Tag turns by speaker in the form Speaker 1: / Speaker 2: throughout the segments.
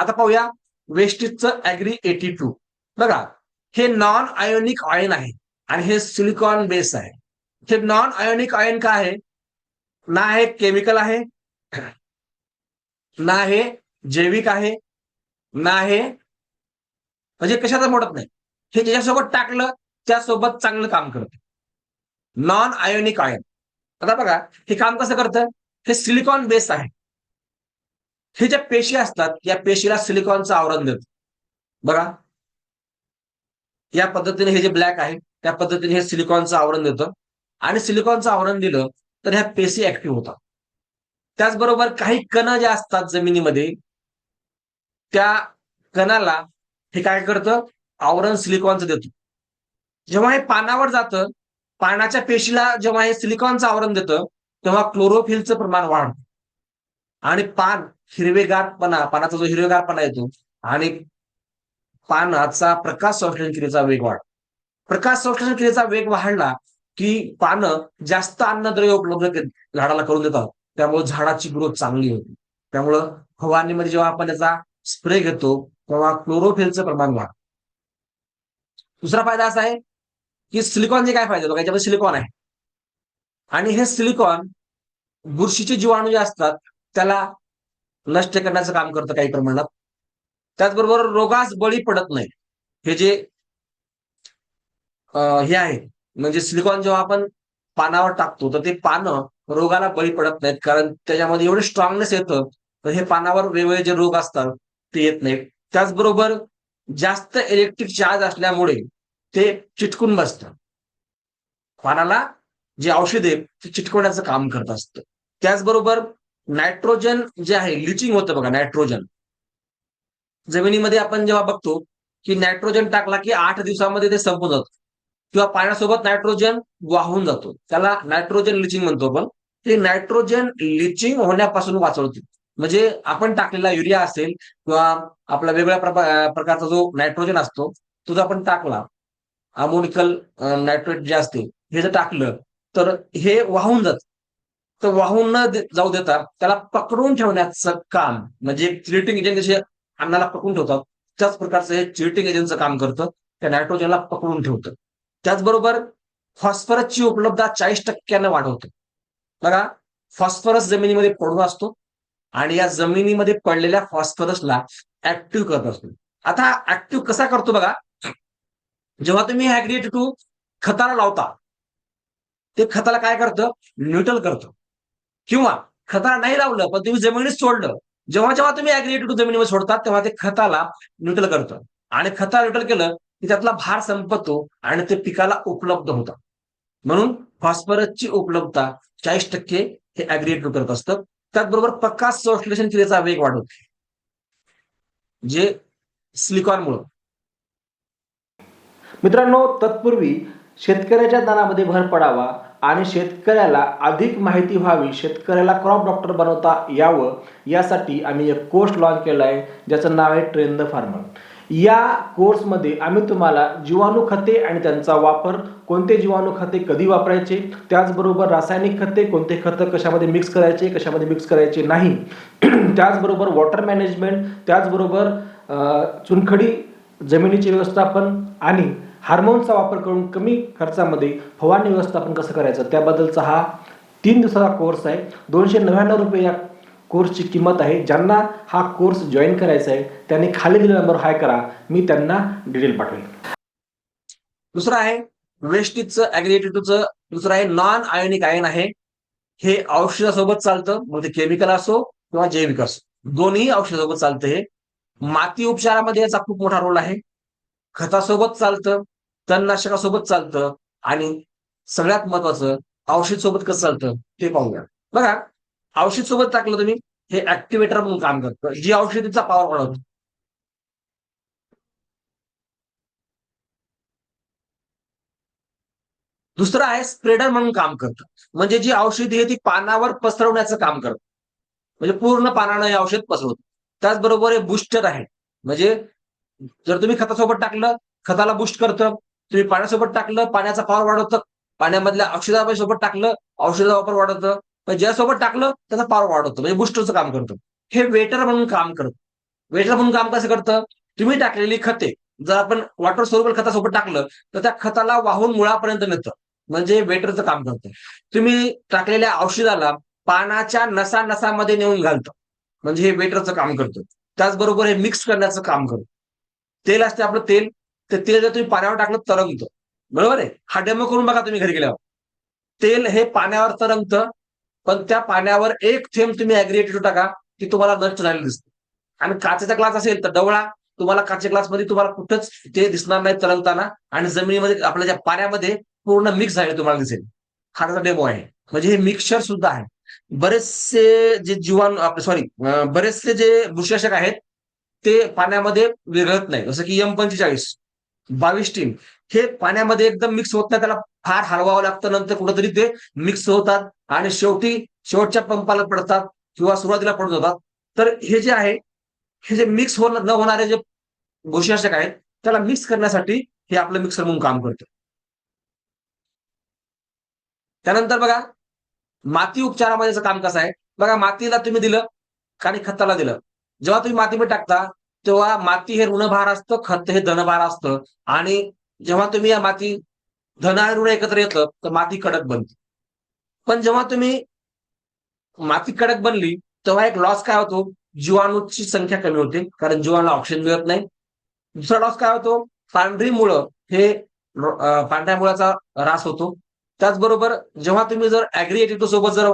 Speaker 1: आता पाहूया वेस्टिजचं agree eighty two बघा हे नॉन आयोनिक आयन आहे आणि हे सिलिकॉन बेस आहे. हे नॉन आयोनिक आयन का आहे? ना हे केमिकल आहे ना हे जैविक आहे ना हे म्हणजे कशाचा मोडत नाही. हे ज्याच्यासोबत टाकलं त्यासोबत चांगलं काम करत. नॉन आयोनिक आयन आता बघा हे काम कसं करतं? हे सिलिकॉन बेस आहे. हे ज्या पेशी असतात या पेशीला सिलिकॉनचं आवरण देत. बघा. या पद्धतीने हे जे ब्लॅक आहे त्या पद्धतीने हे सिलिकॉनचं आवरण देतं. आणि सिलिकॉनचं आवरण दिलं तर ह्या पेशी ऍक्टिव्ह होतात. त्याचबरोबर काही कण ज्या असतात जमिनीमध्ये त्या कणाला हे काय करतं? आवरण सिलिकॉनचं देतं. जेव्हा हे पानावर जातं पानाच्या पेशीला जेव्हा हे सिलिकॉनचं आवरण देतं तेव्हा क्लोरोफिलचं प्रमाण वाढतं. आणि पान हिरवेगारपणा पानाचा जो हिरवेगारपणा येतो आणि पानाचा प्रकाश संश्लेषण क्रियेचा वेग वाढ. प्रकाश संश्लेषण क्रियेचा वेग वाढला की पानं जास्त अन्नद्रव्य उपलब्ध झाडाला करून देतात. त्यामुळे झाडाची ग्रोथ चांगली होती. त्यामुळं फवारणीमध्ये जेव्हा आपण त्याचा स्प्रे घेतो तेव्हा क्लोरोफिलचं प्रमाण वाढ. दुसरा फायदा असा आहे की सिलिकॉनचे काय फायदे? होतो याच्यामध्ये सिलिकॉन आहे. आणि हे सिलिकॉन बुरशीचे जीवाणू जे असतात त्याला नष्ट करण्याचं काम करतं काही प्रमाणात. त्याचबरोबर रोगास बळी पडत नाही. हे जे हे आहे म्हणजे सिलिकॉन जेव्हा आपण पानावर टाकतो तर ते पानं रोगाला बळी पडत नाहीत. कारण त्याच्यामध्ये एवढं स्ट्रॉंगनेस येतं तर हे पानावर वेगवेगळे जे रोग असतात ते येत नाहीत. त्याचबरोबर जास्त इलेक्ट्रिक चार्ज असल्यामुळे ते चिटकून बसतं पानाला जे औषधे ते चिटकवण्याचं काम करत असतं. त्याचबरोबर नायट्रोजन जे आहे लिचिंग होतं बघा नायट्रोजन. जमिनीमध्ये आपण जेव्हा बघतो की नायट्रोजन टाकला की आठ दिवसामध्ये ते संपून जातं. किंवा पाण्यासोबत नायट्रोजन वाहून जातो. त्याला नायट्रोजन लिचिंग म्हणतो आपण. ते नायट्रोजन लिचिंग होण्यापासून वाचवते. म्हणजे आपण टाकलेला युरिया असेल किंवा आपला वेगवेगळ्या प्रकारचा जो नायट्रोजन असतो तो जर आपण टाकला अमोनिकल नायट्रोजन जे असते हे जर टाकलं तर हे वाहून जात. तर वाहून न जाऊ देता त्याला पकडून ठेवण्याचं काम म्हणजे चिल्टिंग एजंट जसे अन्नाला पकडून ठेवतात त्याच प्रकारचं हे चिल्टिंग एजंटचं काम करतं त्या नायट्रोजनला पकडून ठेवतं. त्याचबरोबर फॉस्फरसची उपलब्धता चाळीस टक्क्यानं वाढवते. बघा फॉस्फरस जमिनीमध्ये पडून असतो आणि या जमिनीमध्ये पडलेल्या फॉस्फरसला ऍक्टिव्ह करत असतो. आता ऍक्टिव्ह कसा करतो बघा. जेव्हा तुम्ही ऍग्रिएट टू खताला लावता ते खताला काय करतं? न्यूट्रल करतं. किंवा खताला नाही लावलं पण तुम्ही जमिनीत सोडलं. जेव्हा जेव्हा तुम्ही ऍग्रिएट टू जमिनीवर सोडतात तेव्हा ते खताला न्यूट्रल करतं. आणि खता न्यूट्रल केलं की त्यातला भार संपतो आणि ते पिकाला उपलब्ध होतं. म्हणून फॉस्फरसची उपलब्धता चाळीस टक्के हे ऍग्रिएट करत असतं. त्याचबरोबर प्रकाश संश्लेषण क्रियेचा वेग वाढवते. जे सिलिकॉनमुळं.
Speaker 2: मित्रांनो तत्पूर्वी शेतकऱ्याच्या दानामध्ये भर पडावा आणि शेतकऱ्याला अधिक माहिती व्हावी शेतकऱ्याला क्रॉप डॉक्टर बनवता यावं यासाठी आम्ही एक कोर्स लॉन्च केला आहे ज्याचं नाव आहे ट्रेन द फार्मर या कोर्समध्ये आम्ही तुम्हाला जीवाणू खते आणि त्यांचा वापर कोणते जीवाणू खते कधी वापरायचे त्याचबरोबर रासायनिक खते कोणते खतं कशामध्ये मिक्स करायचे कशामध्ये मिक्स करायचे नाही त्याचबरोबर वॉटर मॅनेजमेंट त्याचबरोबर चुनखडी जमिनीचे व्यवस्थापन आणि हार्मोनचा वापर करून कमी खर्चामध्ये फवारणी व्यवस्थापन कसं करायचं? त्याबद्दलचा हा तीन दिवसाचा कोर्स आहे. दोनशे नव्याण्णव रुपये या कोर्सची किंमत आहे. ज्यांना हा कोर्स जॉईन करायचा आहे त्यांनी खाली दिलेला नंबर हाय करा. मी त्यांना डिटेल पाठवेल
Speaker 1: दुसरं आहे वेस्टीजचं ऍग्रिएटिव्हचं दुसरं आहे नॉन आयोनिक आयन आहे. हे औषधासोबत चालतं मग ते केमिकल असो किंवा जैविक असो. दोन्ही औषधासोबत चालतं हे. माती उपचारामध्ये याचा खूप मोठा रोल आहे. खतासोबत चालतं तणनाशकासोबत चालतं आणि सगळ्यात महत्वाचं औषध सोबत कसं चालतं ते पाहूया. बघा औषध सोबत टाकलं तुम्ही हे ऍक्टिव्हेटर म्हणून काम करतं. जी औषधीचा पॉवर वाढवतो. दुसरं आहे स्प्रेडर म्हणून काम करतं. म्हणजे जी औषधी आहे ती पानावर पसरवण्याचं काम करतं. म्हणजे पूर्ण पानानं हे औषध पसरवतं. त्याचबरोबर हे बुस्टर आहे. म्हणजे जर तुम्ही खतासोबत टाकलं खताला बुस्ट करतं तुम्ही पाण्यासोबत टाकलं पाण्याचा पॉवर वाढवतं पाण्यामधल्या औषधासोबत टाकलं औषधाचा वापर वाढवतं पण ज्यासोबत टाकलं त्याचा पॉवर वाढवतं म्हणजे बुस्टरचं काम करतं. हे वेटर म्हणून काम करतं. वेटर म्हणून काम कसं करतं? तुम्ही टाकलेली खते जर आपण वॉटर सोल्युबल खतासोबत टाकलं तर त्या खताला वाहून मुळापर्यंत नेतं म्हणजे वेटरचं काम करतं. तुम्ही टाकलेल्या औषधाला पानाच्या नसा नसामध्ये नेऊन घालतं म्हणजे हे वेटरचं काम करतं. त्याचबरोबर हे मिक्स करण्याचं काम करतं. तेल असते आपलं तेल ते तेल जर तुम्ही पाण्यावर टाकलं तरंगतं. बरोबर आहे? हा डेमो करून बघा तुम्ही घरी गेल्यावर. तेल हे पाण्यावर तरंगतं पण त्या पाण्यावर एक थेंब तुम्ही ऍग्रिएटेड टाका की तुम्हाला नष्ट झालेलं दिसतं. आणि काचेचा ग्लास असेल तर डवळा तुम्हाला काचे ग्लासमध्ये तुम्हाला कुठंच ते दिसणार नाही तरंगताना आणि जमिनीमध्ये आपल्या ज्या पाण्यामध्ये पूर्ण मिक्स झाले तुम्हाला दिसेल. हा त्याचा डेमो आहे. म्हणजे हे मिक्सचर सुद्धा आहे. बरेचसे जे जीवाणू आपले सॉरी बरेचसे जे बुशनाशक आहेत ते पाण्यामध्ये विरघळत नाही. जसं की एम पंचेचाळीस बावीस टीम हे पाण्यामध्ये एकदम मिक्स होत नाही. त्याला फार हलवावं लागतं. नंतर कुठंतरी ते मिक्स होतात आणि शेवटी शेवटच्या पंपाला पडतात किंवा सुरुवातीला पडत होतात तर हे जे आहे हे जे मिक्स हो न होणारे जे बुशनाशक आहेत त्याला मिक्स करण्यासाठी हे आपलं मिक्सर म्हणून काम करतं. त्यानंतर बघा माती उपचारामध्ये काम कसं आहे? बघा मातीला तुम्ही दिलं आणि खताला दिलं. जेव्हा तुम्ही मातीमध्ये टाकता तेव्हा माती हे ऋणभार असतं खत हे धनभार असतं. आणि जेव्हा तुम्ही या माती धन आणि ऋण एकत्र येतं तर माती कडक बनते. पण जेव्हा तुम्ही माती कडक बनली तेव्हा एक लॉस काय होतो? जीवाणूची संख्या कमी होते कारण जीवाणूला ऑक्सिजन मिळत नाही. दुसरा लॉस काय होतो? पांढरी मुळं हे पांढऱ्या मुळाचा ऱ्हास होतो. त्याचबरोबर जेव्हा तुम्ही जर ऍग्रिएटिव्ह सोबत जर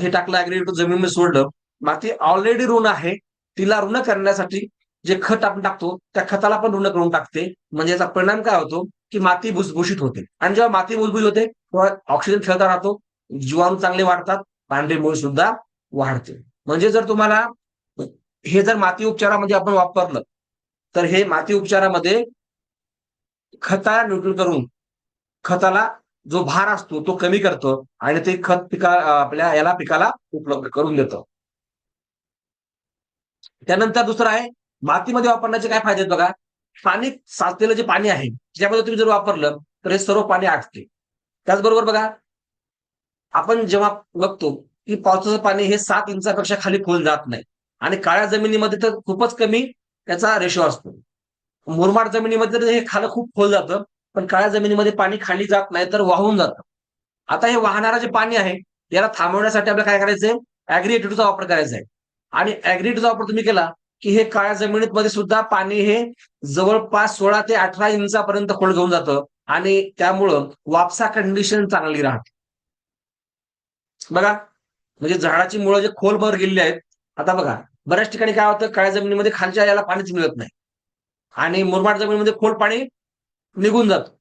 Speaker 1: हे टाकलं ऍग्रिएटिव्ह जमिनीमध्ये सोडलं माती ऑलरेडी ऋण आहे. तिला ऋण करण्यासाठी जे खत आपण टाकतो त्या खताला पण ऋण करून टाकते. म्हणजे याचा परिणाम काय होतो? की माती भुसभुशीत होते. आणि जेव्हा माती भुसभूषित होते तेव्हा ऑक्सिजन खेळता राहतो. जीवाणू चांगले वाढतात. पांढरे मूळ सुद्धा वाढते. म्हणजे जर तुम्हाला हे जर माती उपचारामध्ये आपण वापरलं तर हे माती उपचारामध्ये खताला न्यूट्रल करून खताला जो भार असतो तो कमी करतो आणि ते खत पिका आपल्या याला पिकाला उपलब्ध करून देतं. त्यानंतर दुसरं आहे मातीमध्ये वापरण्याचे काय फायदे आहेत बघा? पाणी साचलेलं जे पाणी आहे त्याच्यामध्ये तुम्ही जर वापरलं तर हे सर्व पाणी आटते. त्याचबरोबर बघा आपण जेव्हा बघतो की पावसाचं पाणी हे सात इंचापेक्षा खाली खोल जात नाही. आणि काळ्या जमिनीमध्ये तर खूपच कमी त्याचा रेशो असतो. मुरमाड जमिनीमध्ये तर हे खालं खूप खोल जातं पण काळ्या जमिनीमध्ये पाणी खाली जात नाही तर वाहून जातं. आता हे वाहणारं जे पाणी आहे याला थांबवण्यासाठी आपल्याला काय करायचंय? ऍग्रिएटिव्हचा वापर करायचा आहे. आणि ऍग्रीटचा वापर तुम्ही केला की हे काळ्या जमिनीत मध्ये सुद्धा पाणी हे जवळपास सोळा ते अठरा इंचापर्यंत खोल घेऊन जातं आणि त्यामुळं वापसा कंडिशन चांगली राहते. बघा म्हणजे झाडाची मुळं जे खोलभर गेलेली आहेत आता बघा बऱ्याच ठिकाणी काय होतं काळ्या जमिनीमध्ये खालच्या याला पाणीच मिळत नाही. आणि मुरमाड जमिनीमध्ये खोल पाणी निघून जातं.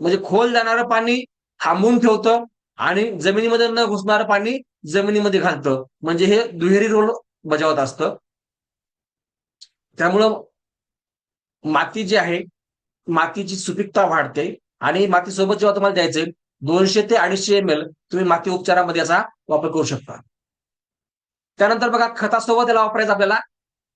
Speaker 1: म्हणजे खोल जाणारं पाणी थांबवून ठेवतं आणि जमिनीमध्ये न घुसणारं पाणी जमिनीमध्ये घालतं. म्हणजे हे दुहेरी रोल बजावत असतं. त्यामुळं माती जी आहे मातीची सुपीकता वाढते. आणि मातीसोबत जेव्हा तुम्हाला द्यायचे दोनशे ते अडीचशे एम एल तुम्ही माती उपचारामध्ये याचा वापर करू शकता. त्यानंतर बघा खतासोबत त्याला वापरायचं आपल्याला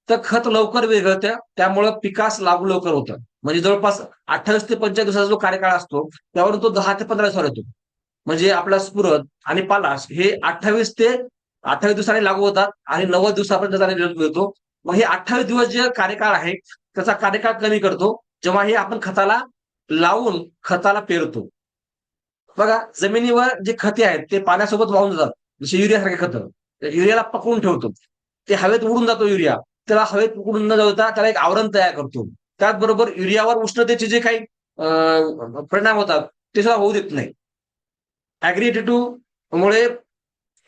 Speaker 1: तर खत लवकर विरघळतं त्यामुळं पिकास लागू लवकर होतं. म्हणजे जवळपास अठ्ठावीस ते पंचवीस दिवसाचा जो कार्यकाळ असतो त्यावरून तो दहा ते पंधरा दिवसावर येतो. म्हणजे आपला स्फुरद आणि पालाश हे अठ्ठावीस ते अठ्ठावीस दिवसांनी लागू होतात आणि नव्वद दिवसापर्यंत त्याचा रिझल्ट मिळतो. मग हे अठ्ठावीस दिवस जे कार्यकाळ आहे त्याचा कार्यकाळ कमी करतो. जेव्हा हे आपण खताला लावून खताला पेरतो. बघा जमिनीवर जे खते आहेत ते पाण्यासोबत वाहून जातात. जसे युरियासारखे खतं. युरियाला पकडून ठेवतो. ते हवेत उडून जातो युरिया. त्याला हवेत उडून न जाता त्याला एक आवरण तयार करतो. त्याचबरोबर युरियावर उष्णतेचे जे काही अं, परिणाम होतात ते सुद्धा होऊ देत नाही. ऍग्रिएटिव्ह मुळे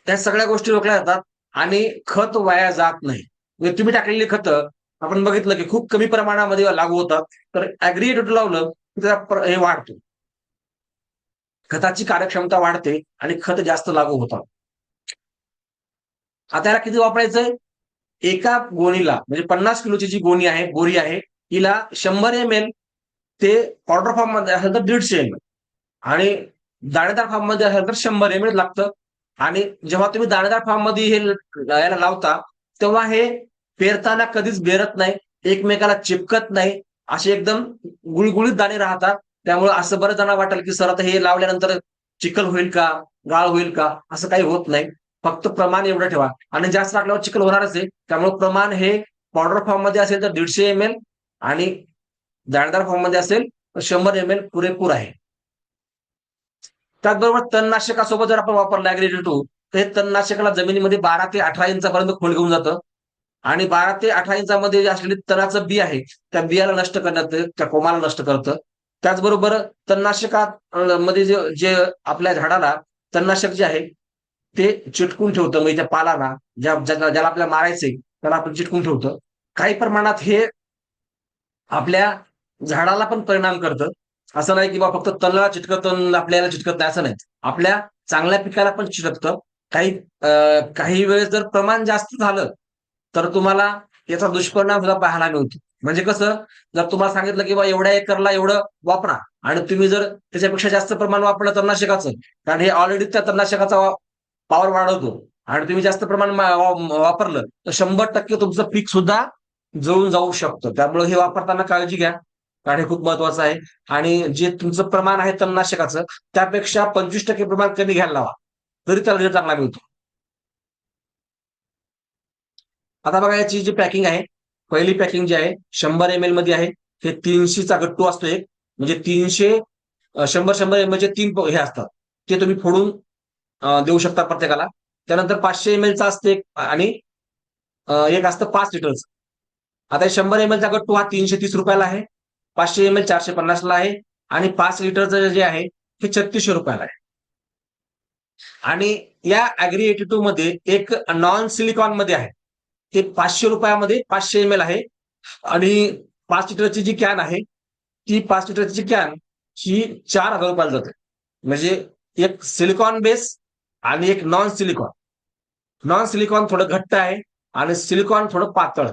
Speaker 1: त्या सगळ्या गोष्टी रोखल्या जातात आणि खत वाया जात नाही. म्हणजे तुम्ही टाकलेली खतं आपण बघितलं की खूप कमी प्रमाणामध्ये लागू होतात. तर ऍग्रिएटेटू लावलं की त्याचा हे वाढतो. खताची कार्यक्षमता वाढते आणि खत जास्त लागू होतात. आता याला किती वापरायचंय? एका गोणीला म्हणजे पन्नास किलोची जी गोणी आहे गोरी आहे हिला शंभर एम एल ते पावडर फॉर्ममध्ये असेल तर दीडशे एम एल आणि दाणेदार फार्ममध्ये असेल तर शंभर एम एल लागतं. आणि जेव्हा तुम्ही दाणेदार फार्ममध्ये हे याला लावता तेव्हा हे पेरताना कधीच बेरत नाही एकमेकाला चिपकत नाही. असे एकदम गुळगुळीत दाणे राहतात. त्यामुळे असं बरं जण वाटेल की सर आता हे लावल्यानंतर चिखल होईल का? गाळ होईल का? असं काही होत नाही. फक्त प्रमाण एवढं ठेवा. आणि जास्त लागल्यावर चिखल होणारच आहे. त्यामुळे प्रमाण हे पावडर फॉर्ममध्ये असेल तर दीडशे एम एल आणि दाणेदार फॉर्ममध्ये असेल तर शंभर एम एल पुरेपूर आहे. त्याचबरोबर तणनाशकासोबत जर आपण वापरला ऍग्रेडिट टू तर हे तणनाशकाला जमिनीमध्ये बारा ते अठरा इंचापर्यंत खोल घेऊन जातं. आणि बारा ते अठरा इंचामध्ये जे असलेले तणाचं बी आहे त्या बियाला नष्ट करण्यात त्या कोमाला नष्ट करतं. त्याचबरोबर तणनाशकात मध्ये जे जे आपल्या झाडाला तणनाशक जे आहे ते चिटकून ठेवतं म्हणजे त्या पालाला ज्या ज्याला ज्याला आपल्याला मारायचंय त्याला आपण चिटकून ठेवतं. काही प्रमाणात हे आपल्या झाडाला पण परिणाम करतं. असं नाही की बा फक्त तणला चिटकत आपल्याला चिटकत नाही असं नाही. आपल्या चांगल्या पिकाला पण चिटकतं. काही काही वेळेस जर प्रमाण जास्त झालं तर तुम्हाला याचा दुष्परिणाम सुद्धा पाहायला मिळतो. म्हणजे कसं जर तुम्हाला सांगितलं की बा एवढ्या एकरला एवढं वापरा आणि तुम्ही जर त्याच्यापेक्षा जास्त प्रमाण वापरलं तणनाशकाचं कारण हे ऑलरेडी त्या तणनाशकाचा पॉवर वाढवतो आणि तुम्ही जास्त प्रमाण वापरलं तर शंभर टक्के तुमचं पीक सुद्धा जळून जाऊ शकतं. त्यामुळे हे वापरताना काळजी घ्या. कारण हे खूप महत्वाचं आहे. आणि जे तुमचं प्रमाण आहे तणनाशकाचं त्यापेक्षा पंचवीस टक्के प्रमाण कमी घ्यायला लावा. तरी त्याला रिझल्ट चांगला मिळतो. आता बघा याची जी पॅकिंग आहे पहिली पॅकिंग जी आहे शंभर एम एलमध्ये आहे. हे तीनशेचा गट्टू असतो एक. म्हणजे तीनशे शंभर शंभर एम चे तीन हे असतात. ते तुम्ही फोडून देऊ शकता प्रत्येकाला. त्यानंतर पाचशे एम चा असते एक आणि एक असतं पाच लिटरचं. आता शंभर एम चा गट्टू हा तीनशे तीस रुपयाला आहे. पाचशे एम एल चारशे पन्नासला आहे आणि पाच लिटरचं जे आहे हे छत्तीसशे रुपयाला आहे. आणि या अॅग्री एटी टू मध्ये एक नॉन सिलिकॉनमध्ये आहे. ते पाचशे रुपयामध्ये पाचशे एम एल आहे. आणि पाच लिटरची जी कॅन आहे ती पाच लिटरची कॅन ही चार हजार रुपयाला जाते. म्हणजे एक सिलिकॉन बेस आणि एक नॉन सिलिकॉन नॉन सिलिकॉन थोडं घट्ट आहे आणि सिलिकॉन थोडं पातळ.